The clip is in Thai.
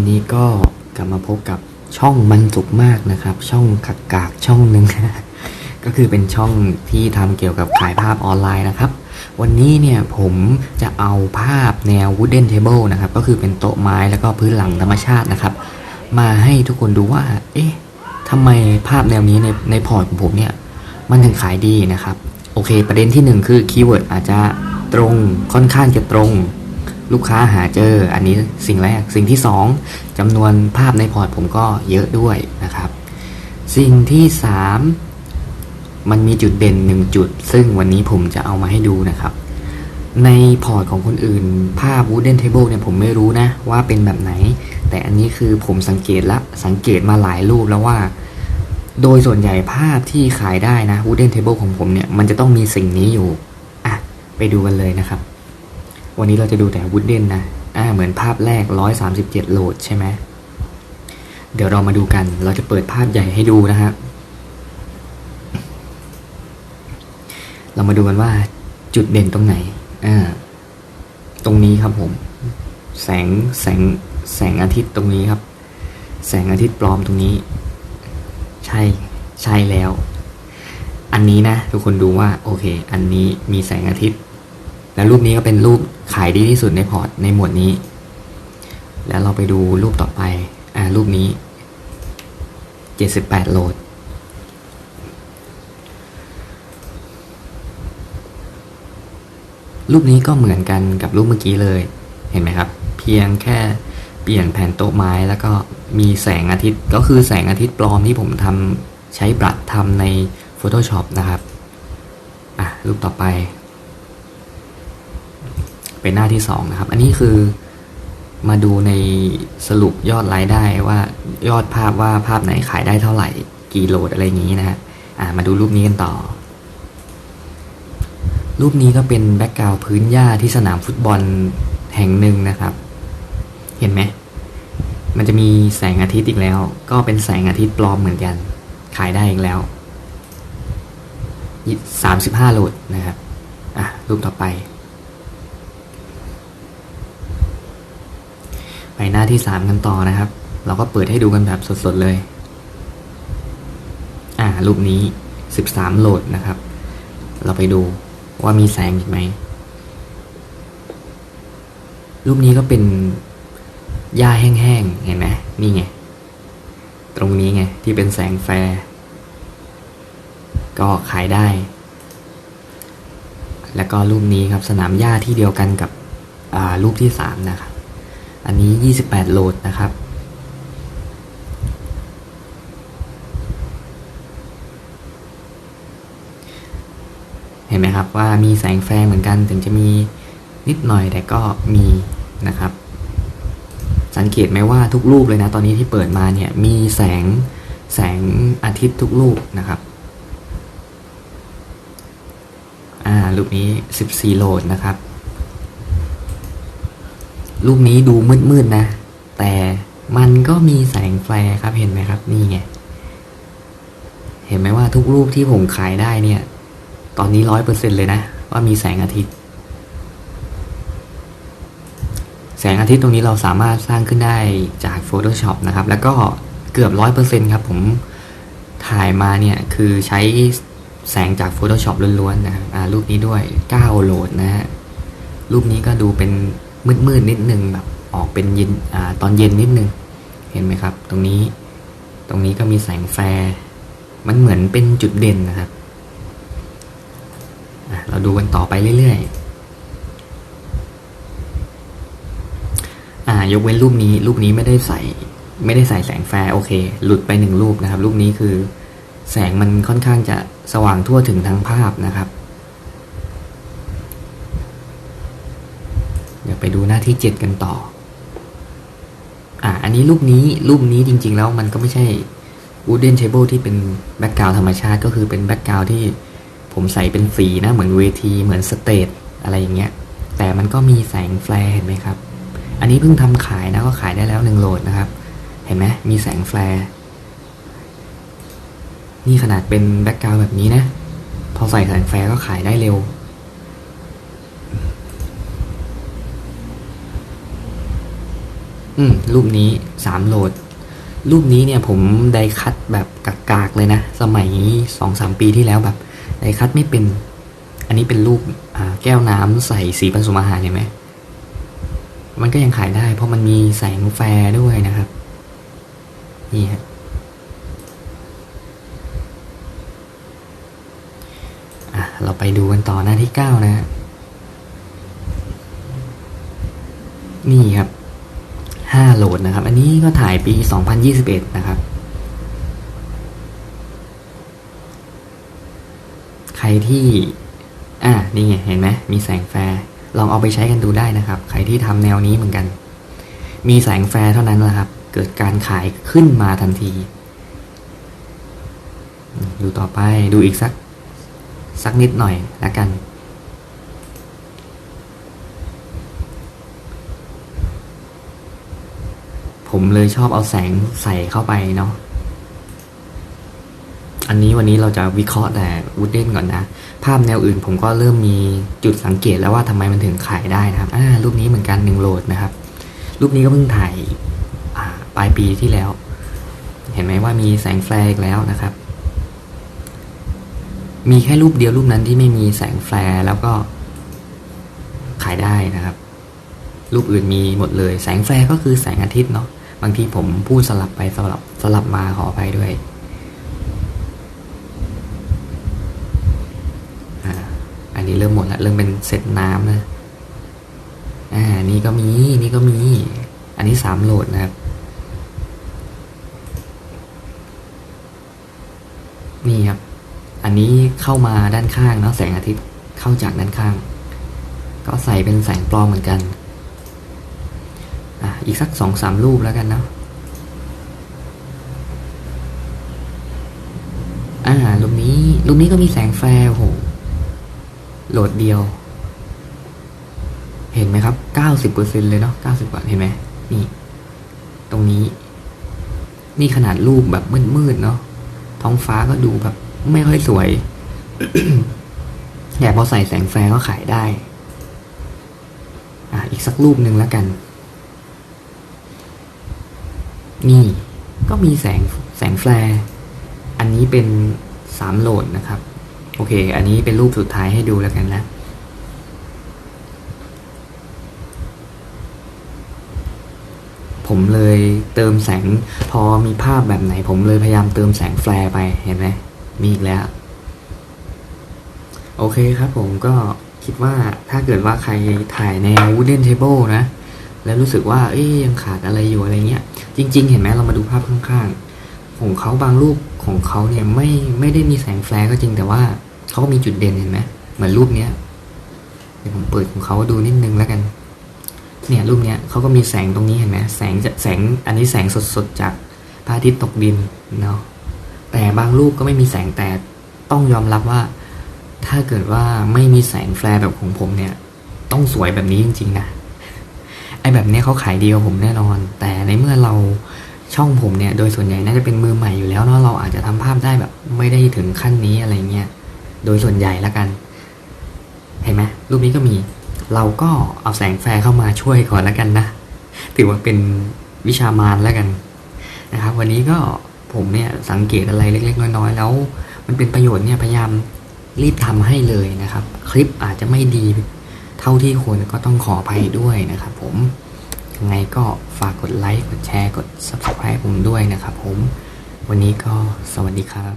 วันนี้ก็กลับมาพบกับช่องมันสุกมากนะครับ ช่องขักกากช่องหนึ่งก็คือเป็นช่องที่ทำเกี่ยวกับขายภาพออนไลน์นะครับ วันนี้เนี่ยผมจะเอาภาพแนว wooden table นะครับ ก็คือเป็นโต๊ะไม้แล้วก็พื้นหลังธรรมชาตินะครับ มาให้ทุกคนดูว่า เอ๊ะทำไมภาพแนวนี้ในในพอร์ตของผมเนี่ย มันถึงขายดีนะครับ โอเค ประเด็นที่หนึ่งคือคีย์เวิร์ดอาจจะตรงค่อนข้างจะตรง ลูกค้าหาเจอ อันนี้สิ่งแรก สิ่งที่สองจำนวนภาพในพอร์ตผมก็เยอะด้วยนะครับ สิ่งที่สามมันมีจุดเด่นหนึ่งจุด ซึ่งวันนี้ผมจะเอามาให้ดูนะครับ ในพอร์ตของคนอื่น ภาพ wooden table เนี่ยผมไม่รู้นะว่าเป็นแบบไหน แต่อันนี้คือผมสังเกตละ สังเกตมาหลายรูปแล้วว่า โดยส่วนใหญ่ภาพที่ขายได้นะ wooden table ของผมเนี่ยมันจะต้องมีสิ่งนี้อยู่ อะ ไปดูกันเลยนะครับ วันนี้เราจะดูแต่ wooden นะ อ่า เหมือนภาพแรก 137 โหลดใช่ไหม เดี๋ยวเรามาดูกัน เราจะเปิดภาพใหญ่ให้ดูนะฮะ เรามาดูกันว่าจุดเด่นตรงไหน อ่า ตรงนี้ครับผม แสง แสง แสงอาทิตย์ตรงนี้ครับ แสงอาทิตย์ปลอมตรงนี้ ใช่ ใช่แล้ว อันนี้นะ ทุกคนดูว่า โอเค อันนี้มีแสงอาทิตย์ แล้วรูปนี้ก็เป็นรูปขายดีที่สุดในพอร์ตในหมวดนี้ แล้วเราไปดูรูปต่อไป อ่ารูปนี้ 78 โหลด รูปนี้ก็เหมือนกันกับรูปเมื่อกี้เลย เห็นไหมครับ เพียงแค่เปลี่ยนแผ่นโต๊ะไม้แล้วก็มีแสงอาทิตย์ ก็คือแสงอาทิตย์ปลอมที่ผมทำใช้บรัดทำใน Photoshop นะครับ อะรูปต่อไป เป็นหน้าที่สองนะครับ อันนี้คือมาดูในสรุปยอดรายได้ว่ายอดภาพว่าภาพไหนขายได้เท่าไหร่กี่โหลดอะไรอย่างนี้นะฮะอะมาดูรูปนี้กันต่อ รูปนี้ก็เป็นแบ็กกราวพื้นหญ้าที่สนามฟุตบอลแห่งหนึ่งนะครับ เห็นไหมมันจะมีแสงอาทิตย์อีกแล้ว ก็เป็นแสงอาทิตย์ปลอมเหมือนกัน ขายได้อีกแล้วสามสิบห้าโหลดนะครับ อะ รูปต่อไป ไปหน้าที่สามกันต่อนะครับ เราก็เปิดให้ดูกันแบบสดๆเลย อ่ารูปนี้สิบสามโหลดนะครับ เราไปดูว่ามีแสงอีกไหม รูปนี้ก็เป็นหญ้าแห้งๆ เห็นไหมนี่ไง ตรงนี้ไง ที่เป็นแสงแฟร์ก็ขายได้ แล้วก็รูปนี้ครับสนามหญ้าที่เดียวกันกับรูปที่สามนะครับ อันนี้ยี่สิบแปดโหลดนะครับ เห็นไหมครับว่ามีแสงแฟร์เหมือนกันถึงจะมีนิดหน่อยแต่ก็มีนะครับ สังเกตไหมว่าทุกรูปเลยนะ ตอนนี้ที่เปิดมาเนี่ยมีแสงแสงอาทิตย์ทุกรูปนะครับอ่ารูปนี้ 14 โหลดนะครับ รูปนี้ดูมืดๆนะ แต่มันก็มีแสงแฟร์ครับเห็นไหมครับนี่ไงเห็นไหมว่าทุกรูปที่ผมขายได้เนี่ย ตอนนี้ร้อยเปอร์เซ็นเลยนะ ว่ามีแสงอาทิตย์ แสงอาทิตย์ตรงนี้เราสามารถสร้างขึ้นได้จาก Photoshop นะครับ แล้วก็เกือบร้อยเปอร์เซ็นครับ ผมถ่ายมาเนี่ย คือใช้แสงจาก Photoshop ล้วนๆนะอ่ารูปนี้ด้วย9โหลดนะฮะรูปนี้ก็ดูเป็น มืดๆนิดนึงแบบออกเป็นเย็นอตอนเย็นนิดนึง เห็นไหมครับ ตรงนี้ตรงนี้ก็มีแสงแฟร์มันเหมือนเป็นจุดเด่นนะครับเราดูกันต่อไปเรื่อยๆยกเว้นรูปนี้รูปนี้ไม่ได้ใส่ไม่ได้ใส่แสงแฟร์โอเค หลุดไปหนึ่งรูปนะครับ รูปนี้คือแสงมันค่อนข้างจะสว่างทั่วถึงทั้งภาพนะครับ เไปดูหน้าที่เจ็ดกันต่อ อ่า อันนี้รูปนี้รูปนี้จริง ๆ แล้วมันก็ไม่ใช่ wooden table ที่เป็นแบ็กกราวธรรมชาติก็คือเป็นแบ็กกราวที่ผมใส่เป็นสีนะเหมือนเวทีเหมือนสเตจอะไรอย่างเงี้ย แต่มันก็มีแสงแฟร์เห็นไหมครับ อันนี้เพิ่งทำขายนะก็ขายได้แล้วหนึ่งโหลดนะครับ เห็นไหมมีแสงแฟร์นี่ขนาดเป็นแบ็กกราวแบบนี้นะ พอใส่แสงแฟร์ก็ขายได้เร็ว อืมรูปนี้สามโหลด รูปนี้เนี่ยผมได้คัดแบบกากๆเลยนะ สมัยสองสามปีที่แล้วแบบได้คัดไม่เป็น อันนี้เป็นรูปแก้วน้ำใส่สีผสมอาหารเห็นไหมมันก็ยังขายได้ เพราะมันมีแสงแฟร์ด้วยนะครับ นี่ฮะเราไปดูกันต่อหน้าที่เก้านะ นี่ครับ ห้าโหลดนะครับ อันนี้ก็ถ่ายปี 2021 นะครับ ใครที่ อ่านี่ไง เห็นไหม มีแสงแฟร์ลองเอาไปใช้กันดูได้นะครับ ใครที่ทำแนวนี้เหมือนกัน มีแสงแฟร์เท่านั้นแหละครับ เกิดการขายขึ้นมาทันที ดูต่อไป ดูอีกสัก สักนิดหน่อยแล้วกัน ผมเลยชอบเอาแสงใส่เข้าไปเนาะอันนี้วันนี้เราจะวิเคราะห์แต่วูดเด้นก่อนนะ ภาพแนวอื่นผมก็เริ่มมีจุดสังเกตแล้วว่าทำไมมันถึงขายได้นะครับอ่ารูปนี้เหมือนกันหนึ่งโหลดนะครับ รูปนี้ก็เพิ่งถ่ายาปลายปีที่แล้ว เห็นไหมว่ามีแสงแฟลร์อีกแล้วนะครับ มีแค่รูปเดียวรูปนั้นที่ไม่มีแสงแฟลร์แล้วก็ขายได้นะครับ รูปอื่นมีหมดเลย แสงแฟลร์ก็คือแสงอาทิตย์เนาะ บางทีผมพูดสลับไปสลับสลับมาขออภัยด้วยอ่าอันนี้เริ่มหมดแล้วเริ่มเป็นเซตน้ำนะอ่านี่ก็มีนี่ก็มี อันนี้สามโหลดนะครับ นี่ครับ อันนี้เข้ามาด้านข้างเนาะแสงอาทิตย์เข้าจากด้านข้าง ก็ใส่เป็นแสงปลอมเหมือนกัน อีกสักสองสามรูปแล้วกันเนาะอ่ารูปนี้รูปนี้ก็มีแสงแฟร์โอ้โหโหลดเดียว เห็นไหมครับเก้าสิบเปอร์เซ็นเลยเนาะเก้าสิบกว่าเห็นไหมนี่ ตรงนี้ นี่ขนาดรูปแบบมืดๆเนาะท้องฟ้าก็ดูแบบไม่ค่อยสวยแต่พอใส่แสงแฟร์ก็ขายได้ อะ อีกสักรูปหนึ่งแล้วกัน นี่ก็มีแสงแสงแฟร์อันนี้เป็นสามโหลดนะครับ โอเค อันนี้เป็นรูปสุดท้ายให้ดูแล้วกันนะผมเลยเติมแสงพอมีภาพแบบไหน ผมเลยพยายามเติมแสงแฟร์ไปเห็นไหมมีอีกแล้ว โอเคครับผมก็คิดว่าถ้าเกิดว่าใครถ่ายแนว wooden table นะ แล้วรู้สึกว่าเอ้ยยังขาดอะไรอยู่อะไรเงี้ย จริง ๆ เห็นไหมเรามาดูภาพข้างๆ ของเขาบางรูปของเขาเนี่ยไม่ไม่ได้มีแสงแฟร์ก็จริงแต่ว่าเขาก็มีจุดเด่นเห็นไหมเหมือนรูปเนี้ยเดี๋ยวผมเปิดของเขาดูนิดนึงแล้วกัน เนี่ยรูปเนี้ยเขาก็มีแสงตรงนี้เห็นไหมแสงจะแสงอันนี้แสงสดๆจากพระอาทิตย์ตกดินเนาะแต่บางรูปก็ไม่มีแสงแต่ต้องยอมรับว่า ถ้าเกิดว่าไม่มีแสงแฟร์แบบของผมเนี่ย ต้องสวยแบบนี้จริง ๆ นะ ไอแบบนี้เขาขายดีกว่าผมแน่นอน แต่ในเมื่อเราช่องผมเนี่ยโดยส่วนใหญ่น่าจะเป็นมือใหม่อยู่แล้วเนาะเราอาจจะทำภาพได้แบบไม่ได้ถึงขั้นนี้อะไรเงี้ยโดยส่วนใหญ่แล้วกัน เห็นไหมรูปนี้ก็มี เราก็เอาแสงแฟร์เข้ามาช่วยก่อนแล้วกันนะถือว่าเป็นวิชามารแล้วกันนะครับ วันนี้ก็ผมเนี่ยสังเกตอะไรเล็ก ๆ น้อยๆแล้ว มันเป็นประโยชน์เนี่ยพยายามรีบทำให้เลยนะครับ คลิปอาจจะไม่ดี เท่าที่ควรก็ต้องขออภัยด้วยนะครับผมยังไงก็ฝากกดไลค์กดแชร์กด subscribe ผมด้วยนะครับผม วันนี้ก็สวัสดีครับ